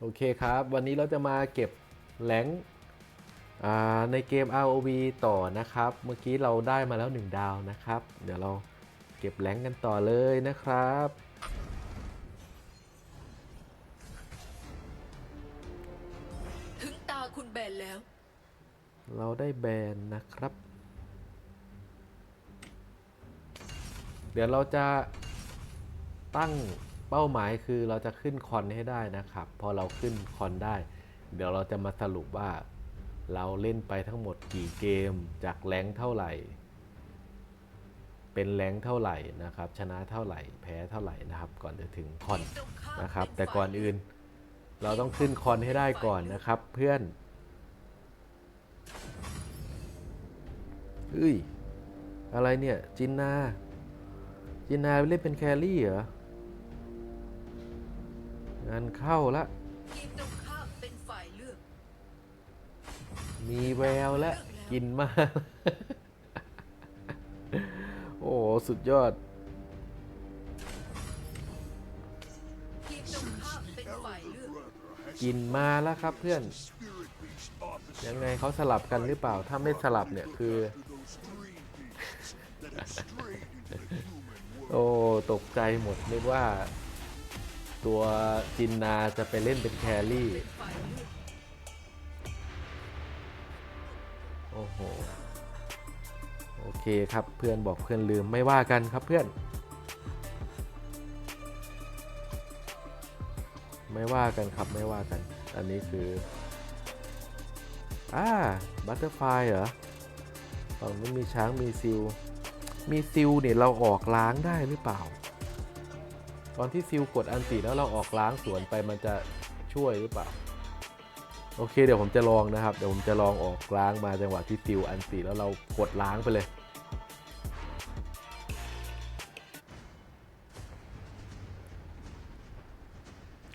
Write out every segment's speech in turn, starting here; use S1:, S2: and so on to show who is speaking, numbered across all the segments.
S1: โอเคครับ วันนี้เราจะมาเก็บแหลงอ่าในเกม ROV ต่อนะครับ เมื่อกี้เราได้มาแล้ว 1 ดาวนะครับ เดี๋ยวเราเก็บแหลงกันต่อเลยนะครับ
S2: ถึงตาคุณแบนแล้ว
S1: เราได้แบนนะครับ เดี๋ยวเราจะตั้ง เป้าหมายคือเราจะขึ้นคอนให้ได้นะครับ พอเราขึ้นคอนได้ เดี๋ยวเราจะมาสรุปว่า เราเล่นไปทั้งหมดกี่เกม จากแรงเท่าไหร่ เป็นแรงเท่าไหร่นะครับ ชนะเท่าไหร่ แพ้เท่าไหร่นะครับ ก่อนจะถึงคอนนะครับ แต่ก่อนอื่น เราต้องขึ้นคอนให้ได้ก่อนนะครับ เพื่อนเฮ้ย อะไรเนี่ย จินนา จินนาไปเล่นเป็นแครี่เหรอ งานเข้าละ
S2: ทีมตรงข้ามเป็นฝ่ายเลือก
S1: มีแววและกินมาก โอ้โหสุดยอด
S2: ทีมตรงข้ามเป็นฝ่ายเลือก
S1: กินมาแล้วครับเพื่อน ยังไงเขาสลับกันหรือเปล่า ถ้าไม่สลับเนี่ยคือ โอ้ ตกใจหมดนึกว่า ตัวจินนาจะไปเล่นเป็นแครี่ โอ้โห โอเคครับเพื่อนบอกเพื่อนลืมไม่ว่ากันครับเพื่อน ไม่ว่ากันครับไม่ว่ากัน อันนี้คืออ่าบัตเตอร์ไฟเหรอฝั่งนู้นมีช้างมีซิล มีซิลเนี่ยเราออกล้างได้หรือเปล่า ตอนที่ซิลกดอันติแล้วเราออกล้างสวนไปมันจะช่วยหรือเปล่า โอเคเดี๋ยวผมจะลองนะครับ เดี๋ยวผมจะลองออกล้างมาจังหวะที่ซิลอันติแล้วเรากดล้างไปเลย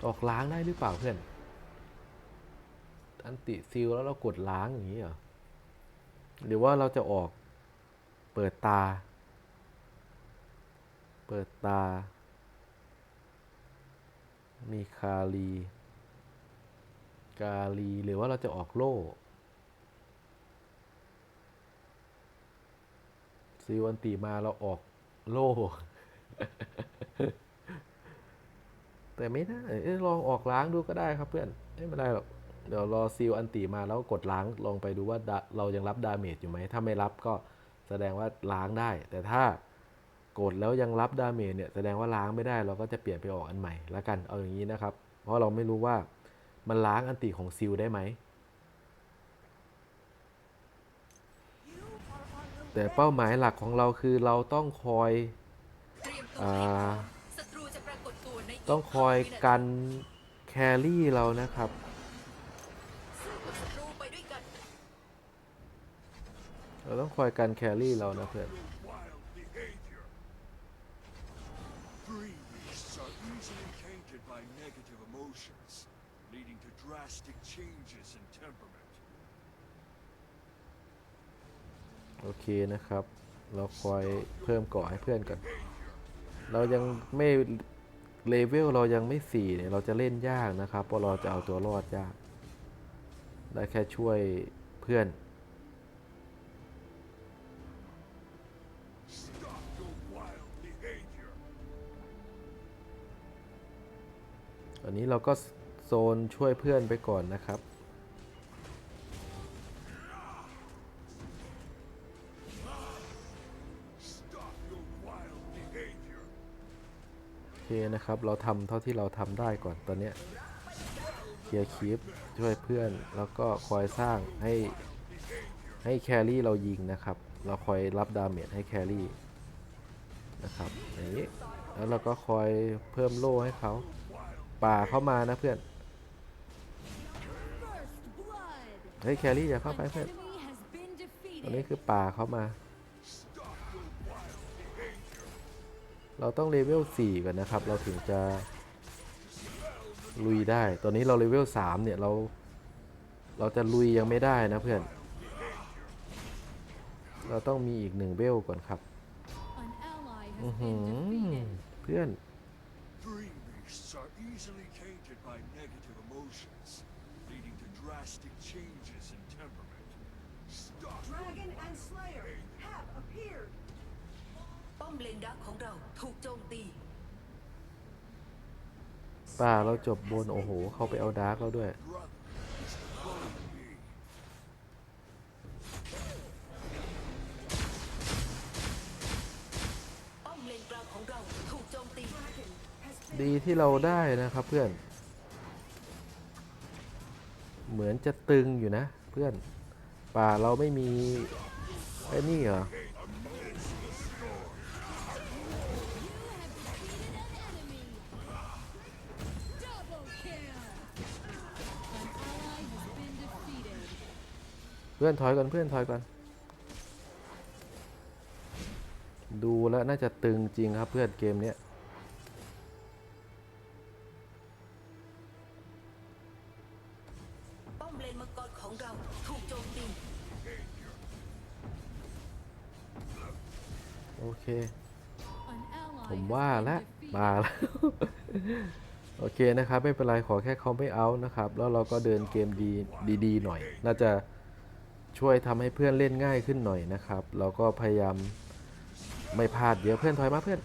S1: ออกล้างได้หรือเปล่าเพื่อน อันติซิลแล้วเรากดล้างอย่างนี้เหรอ หรือว่าเราจะออกเปิดตา เปิดตา มีคาลี กาลี หรือว่าเราจะออกโล่ ซีวันตีมาเราออกโล่ แต่ไม่ได้เอ้ยลองออกล้างดูก็ได้ครับเพื่อน ไม่เป็นไรหรอก เดี๋ยวรอซีลอันตีมาแล้วกดล้างลองไปดูว่าดาเรายังรับดาเมจอยู่ไหม ถ้าไม่รับก็แสดงว่าล้างได้ แต่ถ้า กดแล้วยังรับดาเมจเนี่ยแสดงว่าล้างไม่ได้เราก็จะเปลี่ยนไปออกอันใหม่ล้วกันเอาอย่างนี้นะครับ เพราะเราไม่รู้ว่ามันล้างอันติของซิลได้ไหม แต่เป้าหมายหลักของเราคือเราต้องคอย
S2: ต้
S1: อ
S2: มศัตรูจะปรากฏตัวในก
S1: ต้องคอยกันแครี่เรานะครับเราต้องคอยกันแครี่เรานะเพื่อน
S3: wild behavior. Green beasts are easily tainted by negative emotions, leading to drastic changes in temperament.
S1: โอ เคนะครับ เราคอยเพิ่มเกาะให้เพื่อนก่อน เรายังไม่เลเวลเรายังไม่สี่เนี่ยเราจะเล่นยากนะครับเพราะเราจะเอาตัวรอดยาก ได้แค่ช่วยเพื่อนอันนี้เราก็โซนช่วยเพื่อนไปก่อนนะครับ นะครับ เราทำเท่าที่เราทำได้ก่อนตอนเนี้ยเคลียร์คลิปช่วยเพื่อนแล้วก็คอยสร้างให้ให้แครี่เรายิงนะครับ เราคอยรับดาเมจให้แครี่นะครับอย่างนี้แล้วเราก็คอยเพิ่มโล่ให้เขาป่าเข้ามานะเพื่อนเฮ้ยแครี่อย่าเข้าไปเพื่อนตอนนี้คือป่าเข้ามา เราต้องเลเวล4ก่อนนะครับ เราถึงจะลุยได้ ตอนนี้เราเลเวล3เนี่ย เรา เราจะลุยยังไม่ได้นะเพื่อน เราต้องมีอีกหนึ่งเวลก่อนครับอือเพื่อน
S3: Green beasts are easily tainted by negative emotions, leading to drastic
S4: มเลนดักของเราถูกโจมตี
S1: ป่าเราจบบน โอ้โห เขาไปเอาดาร์กแล้วด้วย
S3: brother is following me.
S4: ป้อมเลนกลางของเราถูกโจมตี
S1: ดีที่เราได้นะครับเพื่อน เหมือนจะตึงอยู่นะ เพื่อน ป่าเราไม่มีไอ้นี่เหรอ พื่อนถอยก่อนเพื่อนถอยก่อน ดูแล้วน่าจะตึงจริงครับเพื่อนเกมเนี้ย
S4: โอ
S1: เค ผมว่าแล้วมาแล้ว โอเคนะครับ ไม่เป็นไร ขอแค่เขาไม่เอานะครับ แล้วเราก็เดินเกมดีดีๆหน่อย น่าจะ ช่วยทำให้เพื่อนเล่นง่ายขึ้นหน่อยนะครับเราก็พยายามไม่พลาดเยอะเพื่อนถอยมาเพื่อน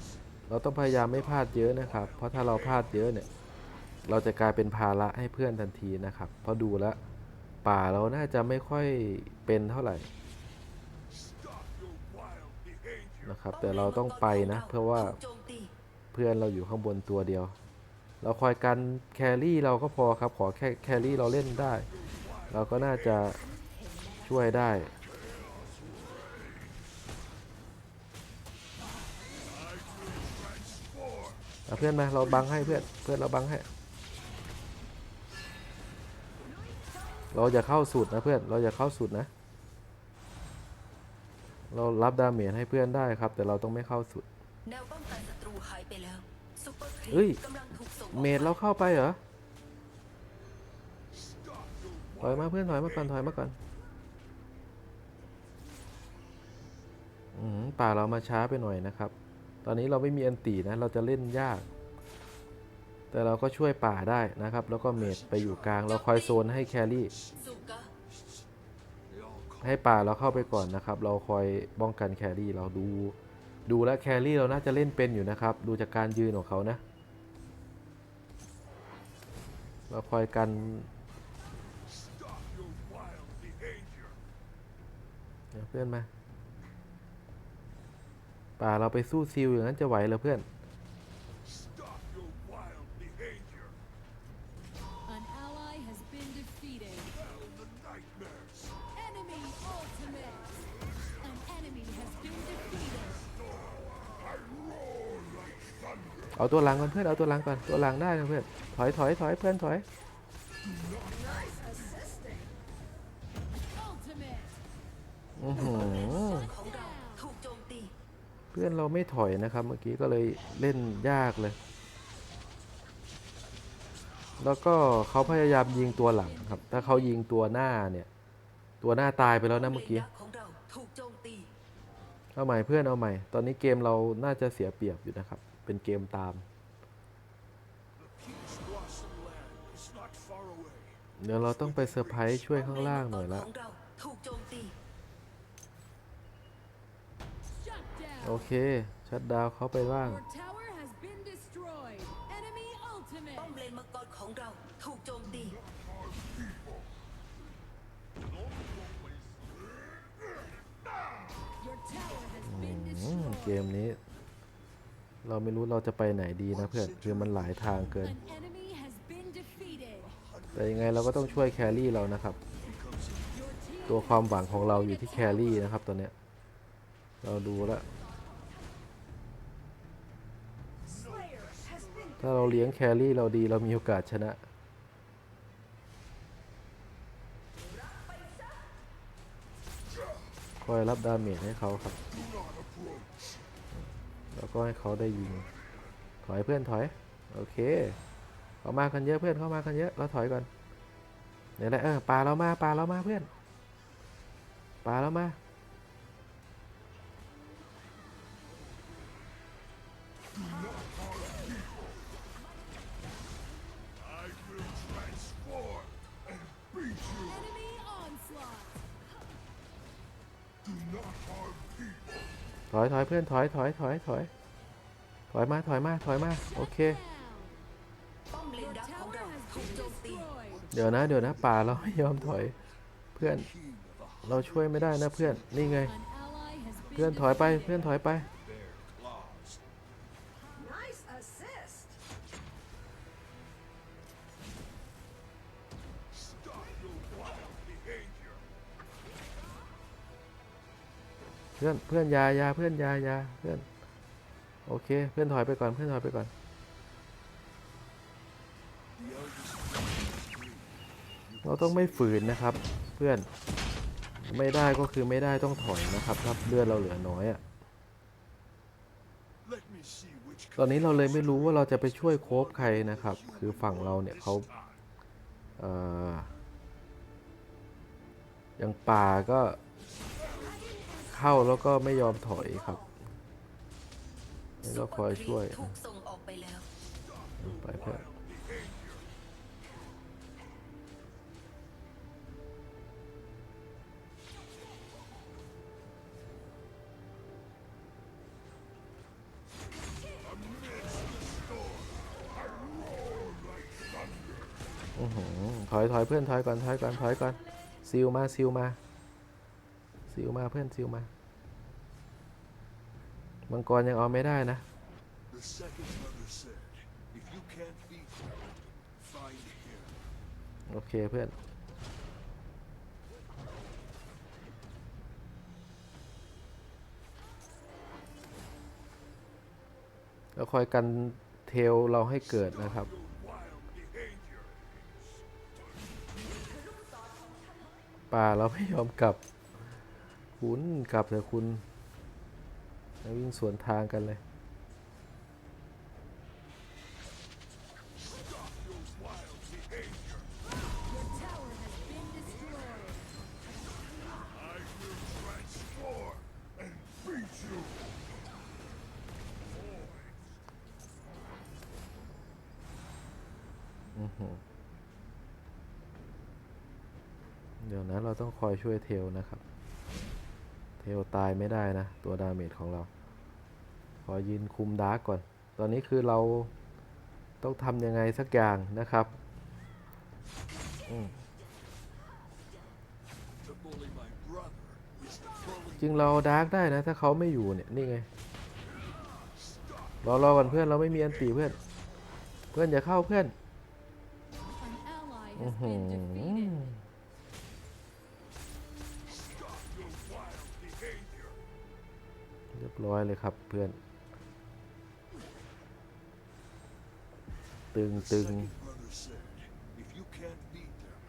S1: เราต้องพยายามไม่พลาดเยอะนะครับ เพราะถ้าเราพลาดเยอะเนี่ยเราจะกลายเป็นภาระให้เพื่อนทันทีนะครับ เพราะดูแล้วป่าเราน่าจะไม่ค่อยเป็นเท่าไหร่นะครับ แต่เราต้องไปนะ เพราะว่าเพื่อนเราอยู่ข้างบนตัวเดียว เราคอยกันแครี่เราก็พอครับ ขอแค่แครี่เราเล่นได้ เราก็น่าจะ ช่วยได้เอาเพื่อนมาเราบังให้เพื่อนเพื่อนเราบังให้ เราจะเข้าสุดนะเพื่อนเราจะเข้าสุดนะ เรารับดาเมจให้เพื่อนได้ครับ แต่เราต้องไม่เข้าสุด
S4: แนวป้องกันศัตรูหายไปแล้วซุปเปอร์ครี
S1: เอ้ย
S4: กำลังถูกส่งออก
S1: เมดเราเข้าไปเหรอถอยมาเพื่อนถอยมาก่อนถอยมาก่อนอืม ป่าเรามาช้าไปหน่อยนะครับ ตอนนี้เราไม่มีอันตีนะ เราจะเล่นยาก แต่เราก็ช่วยป่าได้นะครับ แล้วก็เมดไปอยู่กลาง เราคอยโซนให้แครี่ ให้ป่าเราเข้าไปก่อนนะครับ เราคอยป้องกันแครี่ เราดู ดูแลแครี่เราน่าจะเล่นเป็นอยู่นะครับ ดูจากการยืนของเขานะ เราคอยกันเพื่อนมา ป่าเราไปสู้ซิลอย่างนั้นจะไหวเหรอเพื่อน
S3: Stop your wild behavior.
S5: An ally has been defeated.
S3: Hell the nightmares.
S5: Enemy ultimate. An enemy has been defeated.
S1: เอาตัวหลังก่อนเพื่อน เอาตัวหลังก่อน ตัวหลังได้นะเพื่อน ถอยถอยถอยเพื่อนถอย
S5: Ultimate.
S1: อื้อหือ พื่อนเราไม่ถอยนะครับ เมื่อกี้ก็เลยเล่นยากเลย แล้วก็เขาพยายามยิงตัวหลังครับ ถ้าเขายิงตัวหน้าเนี่ย ตัวหน้าตายไปแล้วนะเมื่อกี้
S4: เอา
S1: ใหม่เพื่อนเอาใหม่ ตอนนี้เกมเราน่าจะเสียเปรียบอยู่นะครับ เป็นเกมตาม เดี๋ยวเราต้องไปเซอร์ไพรส์ช่วยข้างล่างหน่อยละ
S4: ของเราถูกโจมตี
S5: Shut down.
S1: โอเค ชัดดาวน์เขาไปล่าง
S5: Your tower has been destroyed. Enemy
S4: ป้อม
S5: ultimate.
S4: เลนมังกรของเราถูกโจมตี
S5: Your tower has been
S1: อืม
S5: destroyed.
S1: เกมนี้ เราไม่รู้เราจะไปไหนดีนะเพื่อน คือมันหลายทางเกิน
S5: An enemy has been defeated.
S1: แต่ยังไงเราก็ต้องช่วยแครี่เรานะครับ
S5: Your team
S1: ตัวความหวังของเราอยู่ที่แครี่นะครับตอนเนี้ย เราดูแล้ว
S2: Slayer has been
S1: ถ้าเราเลี้ยงแครี่เราดีเรามีโอกาสชนะ คอยรับดาเมจให้เขาครับ แล้วก็ให้เขาได้ยิง ถอยเพื่อนถอย โอเคเขามากันเยอะเพื่อนเข้ามากันเยอะเราถอยก่อนเนี่ยแหละเออปลาเรามาปลาเรามาเพื่อนปลาเรามา อยถอยเพื่อนถอยถอยถอยถอยถอยมาถอยมาถอยมาโอเค เดี๋ยวนะเดี๋ยวนะป่าเราไม่ยอมถอยเพื่อน เราช่วยไม่ได้นะเพื่อนนี่ไง เพื่อนถอยไปเพื่อนถอยไป พื่อนเพื่อนยายาเพื่อนยายาเพื่อนโอเค เพื่อนถอยไปก่อนเพื่อนถอยไปก่อนเราต้องไม่ฝืนนะครับ เพื่อนไม่ได้ก็คือไม่ได้ต้องถอยนะครับถ้าเลือดเราเหลือน้อยอะ่ะตอนนี้เราเลยไม่รู้ว่าเราจะไปช่วยโคบใครนะครับ คือฝั่งเราเนี่ยเขาเอ่ออย่างป่าก็ เข้าแล้วก็ไม่ยอมถอยครับนี่ก็คอยช่วย
S4: ถูกส่งออกไปแล้ว
S1: ไปเพื่อนอื้อหือถอยถอยเพื่อนถอยก่อนถอยก่อนถอยก่อนซิลมาซิลมา ซิลมาเพื่อนซิลมา มังกรยังเอาไม่ได้นะ
S3: The second mother said, if you can't beat him, find him.
S1: โอเคเพื่อนแล้วคอยกันเทลเราให้เกิดนะครับ
S3: Wild behavior.
S1: ป่าเราไม่ยอมกลับ คุณกลับเถอะคุณ แล้ววิ่งสวนทางกันเลยเดี๋ยวนะเราต้องคอยช่วยเทลนะครับ เทลตายไม่ได้นะ ตัวดาเมจของเรา ขอยืนคุมดาร์กก่อน ตอนนี้คือเราต้องทำยังไงสักอย่างนะครับจริงเราดาร์กได้นะ ถ้าเขาไม่อยู่เนี่ย นี่ไงรอรอก่อนเพื่อนเราไม่มีอันตีเพื่อน เพื่อนอย่าเข้าเพื่อน อือหือ รียบร้อยเลยครับเพื่อน ตึงตึง
S3: Second brother said, if you can't beat them,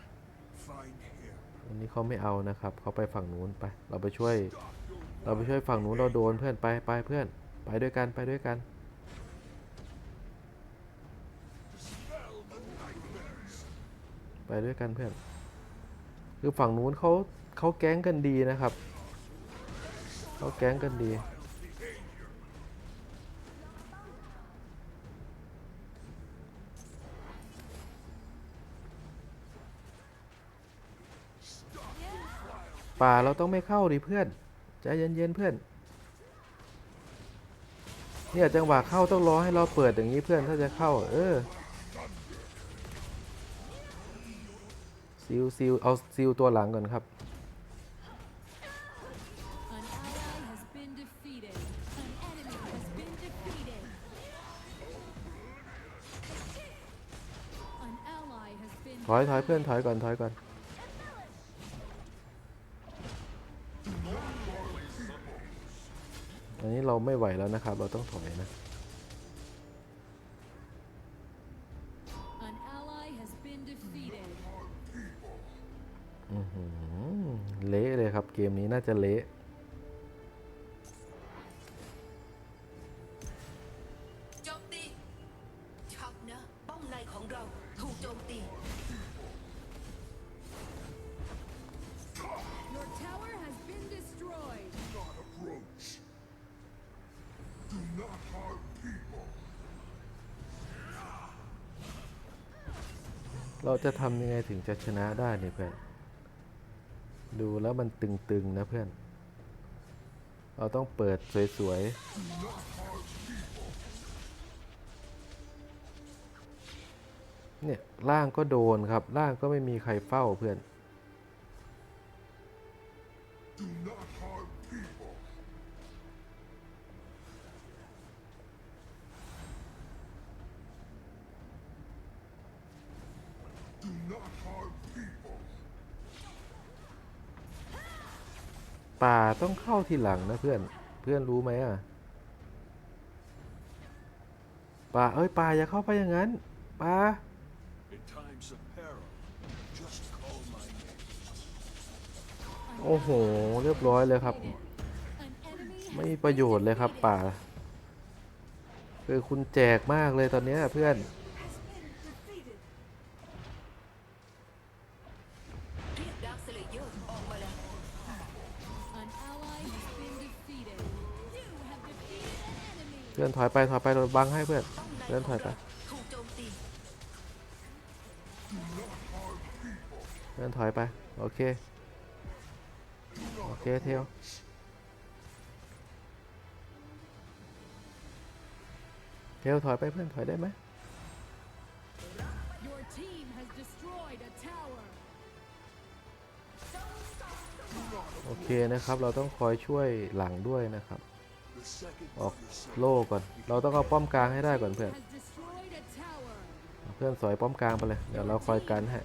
S3: find him.
S1: วันนี้เขาไม่เอานะครับ เขาไปฝั่งนู้นไป เราไปช่วย เราไปช่วยฝั่งนู้นเราโดนเพื่อนไปไปเพื่อน ไปด้วยกันไปด้วยกัน
S3: Dispel the nightmares.
S1: ไปด้วยกันเพื่อน คือฝั่งนู้นเขาเขาแก๊งกันดีนะครับ เขาแก๊งกันดี ป่าเราต้องไม่เข้าดิเพื่อน ใจเย็นๆเพื่อน เนี่ยจังหวะเข้าต้องรอให้เราเปิดอย่างนี้เพื่อนถ้าจะเข้า เออซิลซิลเอาซิลตัวหลังก่อนครับ ถอยถอยเพื่อนถอยก่อนถอยก่อน เราไม่ไหวแล้วนะครับ เราต้องถอยนะ
S5: An ally has been defeated.
S1: อื้อหือเละเลยครับเกมนี้น่าจะเละ
S4: เราจะ
S1: ทำยังไงถึงจะชนะได้เนี่ยเพื่อน ดูแล้วมันตึงๆนะเพื่อน เราต้องเปิดสวยๆ เนี่ยล่างก็โดนครับล่างก็ไม่มีใครเฝ้าเพื่อน ป่าต้องเข้าทีหลังนะเพื่อนเพื่อนรู้ไหมอะป่าเอ้ยป่าอย่าเข้าไปอย่างนั้นป่าโอ้โห เรียบร้อยเลยครับ ไม่มีประโยชน์เลยครับป่า คือคุณแจกมากเลยตอนเนี้ยเพื่อน พื่อนถอยไปถอยไปเราบังให้เพื่อน
S4: ป้อมใน
S1: เพื่อน
S4: ข
S1: ถ
S4: อ
S1: องยไป
S4: เราถูกโจมตี
S1: เพื่อนถอยไปโอเคโอเคเทลเทลถอยไปเพื่อนถอยได้ไหม
S5: Your team has destroyed a tower.
S1: โอเคนะครับเราต้องคอยช่วยหลังด้วยนะครับ
S3: The second
S1: ออกโล่ก่อน เราต้องเอาป้อมกลางให้ได้ก่อนเพื่อน เพื่อนสอยป้อมกลางไปเลย เดี๋ยวเราคอยกันให้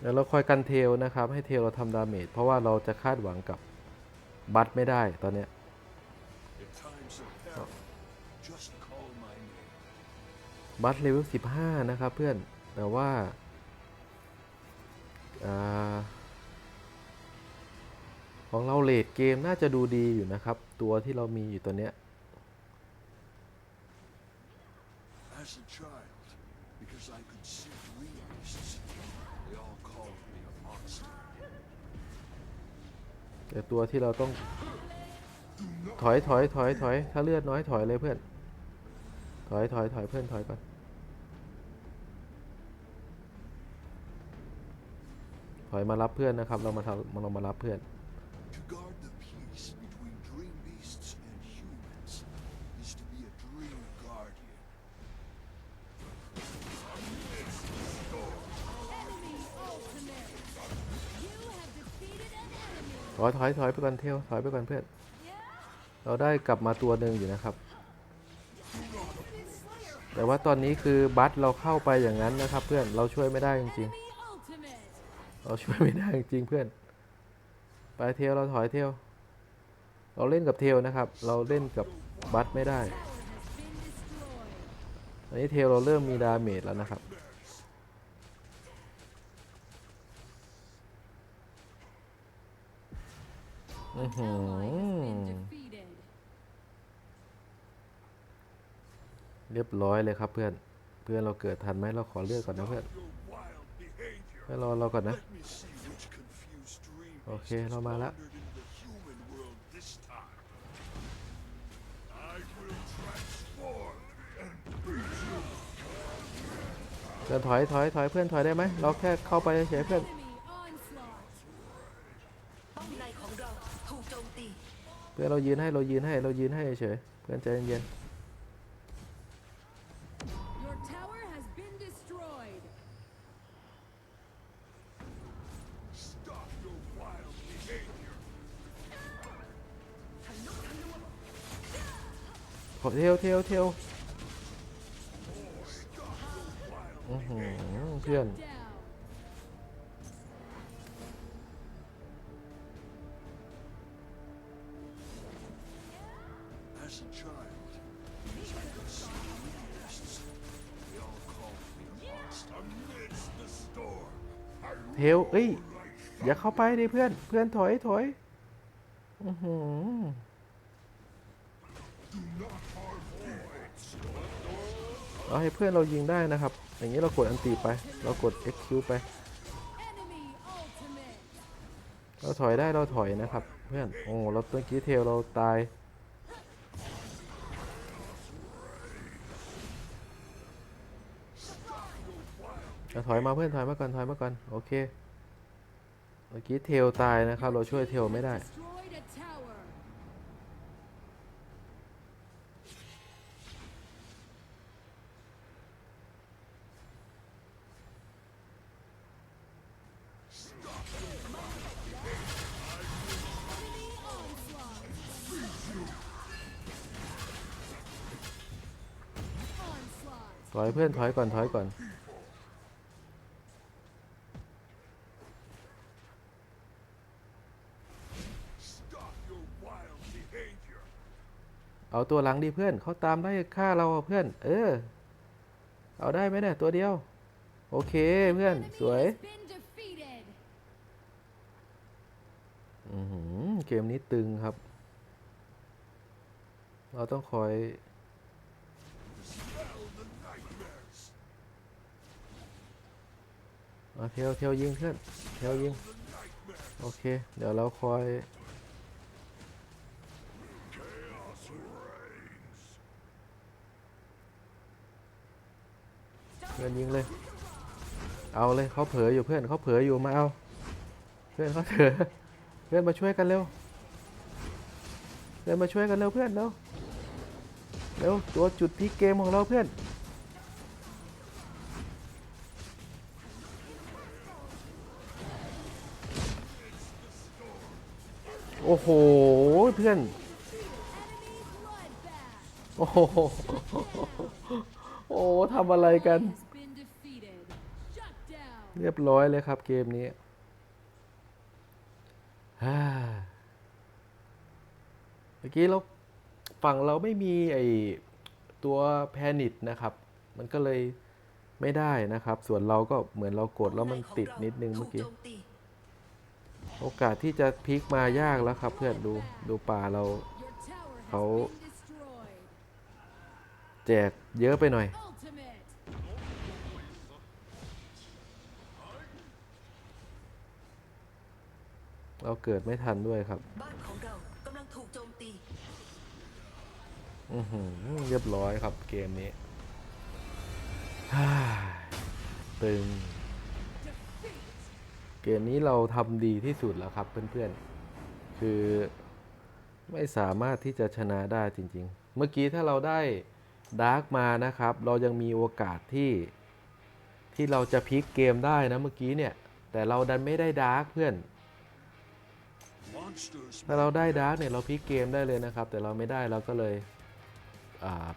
S1: เดี๋ยวเราคอยกันเทลนะครับ ให้เทลเราทำดาเมจเพราะว่าเราจะคาดหวังกับบัตไม่ได้ตอนเนี้ย บัตเลเวล15นะครับเพื่อน แต่ว่าอ่าของเราเลดเกมน่าจะดูดีอยู่นะครับ ตัวที่เรามีอยู่ตัวเนี้ย
S3: As a child, because I could see green beasts, they all called me a monster.
S1: แต่ตัวที่เราต้อง ถอยถอยถอยถอยถ้าเลือดน้อยถอยเลยเพื่อน ถอยถอยถอยเพื่อนถอยก่อน ถอยมารับเพื่อนนะครับ เรามาทำเรามารับเพื่อน
S3: To guard the peace between dream beasts and humans is to be a dream guardian.
S5: Enemy ultimate. You have defeated an enemy.
S1: ถอยถอยถอยไปก่อนเที่ยวถอยไปก่อนเพื่อน เราได้กลับมาตัวหนึ่งอยู่นะครับ แต่ว่าตอนนี้คือบัตเราเข้าไปอย่างนั้นนะครับ เพื่อนเราช่วยไม่ได้จริง
S5: Enemy ultimate.
S1: ๆ เราช่วยไม่ได้จริงเพื่อน ไปเที่ยวเราถอยเที่ยวเราเล่นกับเทลนะครับ เราเล่นกับบัตไม่ได้ตอนนี้เทลเราเริ่มมีดาเมจแล้วนะครับ อือหือเรียบร้อยเลยครับเพื่อน เพื่อนเราเกิดทันไหมเราขอเลือกก่อนนะเพื่อน ให้รอเราก่อนนะ
S3: โอเค
S1: เรามา
S3: แล้
S1: วจะถอยถอยถอยเพื่อนถอยได้ไหมเราแค่เข้าไปเฉยเพื่อน
S4: เพื่
S1: อนเรายืนให้เรายืนให้เรายืนให้เฉยเพื่อนใจเย็น เทียวเทียวเที
S3: ยว
S1: อือหือเพื่อนเทวเอ้ย อย่าเข้าไปดิเพื่อน เพื่อนถอยถอย อือหือ เอาให้เพื่อนเรายิงได้นะครับ อย่างนี้เรากดอันตีไป เรากด XQ ไปเราถอยได้เราถอยนะครับ เพื่อน โอ้เราเมื่อกี้เทลเราตายเอาถอยมาเพื่อนถอยมาก่อนถอยมาก่อนโอเคเมื่อกี้เทลตายนะครับ เราช่วยเทลไม่ได้ ถอยเพื่อนถอยก่อนถอยก่อน
S3: Stop your wild behavior.
S1: เอาตัวหลังดิเพื่อนเขาตามไล่ฆ่าเราอะเพื่อน เออ เอาได้ไหมเนี่ยตัวเดียว โอเคเพื่อน
S5: Enemy
S1: สวย
S5: has been defeated.
S1: อือหือเกมนี้ตึงครับ เราต้องคอย เอาเทลเทลยิงเพื่อนเทลยิง โอเค เดี๋ยวเราคอยเพื่อนยิงเลย เอาเลยเขาเผลออยู่เพื่อนเขาเผลออยู่มาเอา เพื่อนเขาเผลอเพื่อนมาช่วยกันเร็วเพื่อนมาช่วยกันเร็วเพื่อนเร็วเร็วตัวจุดพีคเกมของเราเพื่อน อ้โห เพื่อน โอ้โห โอ้ทำอะไรกัน เรียบร้อยเลยครับเกมนี้เมื่อกี้เราฝั่งเราไม่มีไอตัวแพนิตนะครับ มันก็เลยไม่ได้นะครับ ส่วนเราก็เหมือนเรากดแล้วมันติดนิดนึงเมื่อกี้
S4: โจมตี
S1: โอกาสที่จะพลิกมายากแล้วครับเพื่อนดูดูป่าเรา
S5: Your tower has
S1: Oh.
S5: been destroyed.
S1: แจกเยอะไปหน่อย
S5: Ultimate.
S1: เราเกิดไม่ทันด้วยครับ
S4: บ้านของเรากำลังถูกโจมตี
S1: อือหือเรียบร้อยครับเกมนี้ฮ่าตึง เกมนี้เราทำดีที่สุดแล้วครับเพื่อนๆ คือไม่สามารถที่จะชนะได้จริง ๆ เมื่อกี้ถ้าเราได้ดาร์กมานะครับ เรายังมีโอกาสที่ที่เราจะพลิกเกมได้นะเมื่อกี้เนี่ย แต่เราดันไม่ได้ดาร์กเพื่อน ถ้าเราได้ดาร์กเนี่ยเราพลิกเกมได้เลยนะครับ แต่เราไม่ได้เราก็เลย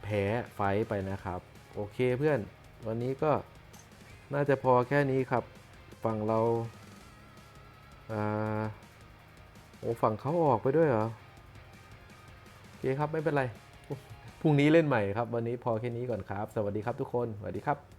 S1: แพ้ไฟไปนะครับ โอเคเพื่อน วันนี้ก็น่าจะพอแค่นี้ครับ ฝั่งเรา อ่าโอ้ฝั่งเขาออกไปด้วยเหรอโอเคครับไม่เป็นไรพรุ่งนี้เล่นใหม่ครับ วันนี้พอแค่นี้ก่อนครับ สวัสดีครับทุกคน สวัสดีครับ